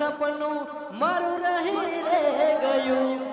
સપનું મારું રહી રે ગયું.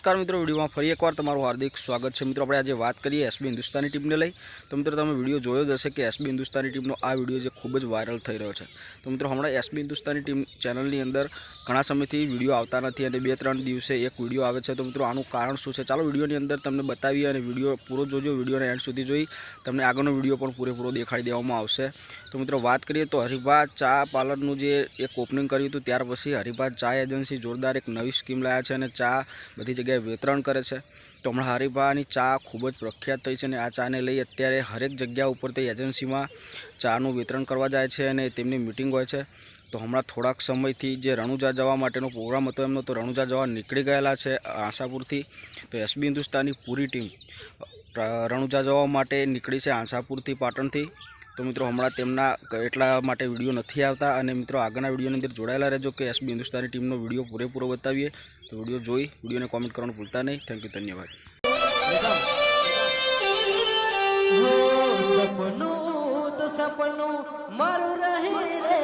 નમસ્કાર મિત્રો, વિડીયોમાં ફરી એકવાર તમારું હાર્દિક સ્વાગત છે. મિત્રો, આપણે આજે વાત કરીએ એસબી હિન્દુસ્તાની ટીમને લઈ. તો મિત્રો, તમે વીડિયો જોયો જ હશે કે એસબી હિન્દુસ્તાની ટીમનો આ વીડિયો જે ખૂબ જ વાયરલ થઈ રહ્યો છે. તો મિત્રો, હમણાં એસબી હિન્દુસ્તાની ટીમ ચેનલની અંદર ઘણા સમયથી વીડિયો આવતા નથી અને બે ત્રણ દિવસે એક વીડિયો આવે છે. તો મિત્રો, આનું કારણ શું છે? ચાલો વિડીયોની અંદર તમને બતાવીએ અને વીડિયો પૂરો જોજો. વિડીયોને એન્ડ સુધી જોઈ તમને આગળનો વીડિયો પણ પૂરેપૂરો દેખાડી દેવામાં આવશે. તો મિત્રો, વાત કરીએ તો હરિભા ચા પાર્લરનું જે એક ઓપનિંગ કર્યું હતું, ત્યાર પછી હરિભા ચા એજન્સી જોરદાર એક નવી સ્કીમ લાવ્યા છે અને ચા બધી જગ્યાએ વિતરણ કરે છે. તો હમણાં હરિભાની ચા ખૂબ જ પ્રખ્યાત થઈ છે અને આ ચાને લઈ અત્યારે હરેક જગ્યા ઉપર તે એજન્સીમાં ચાનું વિતરણ કરવા જાય છે અને તેમની મિટિંગ હોય છે. તો હમણાં થોડાક સમયથી જે રણુજા જવા માટેનો પ્રોગ્રામ હતો એમનો, તો રણુજા જવા નીકળી ગયેલા છે આશાપુરથી. તો એસબી હિન્દુસ્તાની પૂરી ટીમ રણુજા જવા માટે નીકળી છે આશાપુરથી પાટણથી. તો મિત્રો હમણાં તેમના એટલા માટે વીડિયો નથી આવતા અને મિત્રો આગળના વિડીયોની અંદર જોડાયેલા રહેજો કે એસબી હિન્દુસ્તાની ટીમનો વીડિયો પૂરેપૂરો બતાવીએ. તો વીડિયો જોઈ, વિડીયોને કોમેન્ટ કરવાનું ભૂલતા નહીં. થેન્ક યુ ધન્યવાદ. સપનું, તો સપનું મારું રહી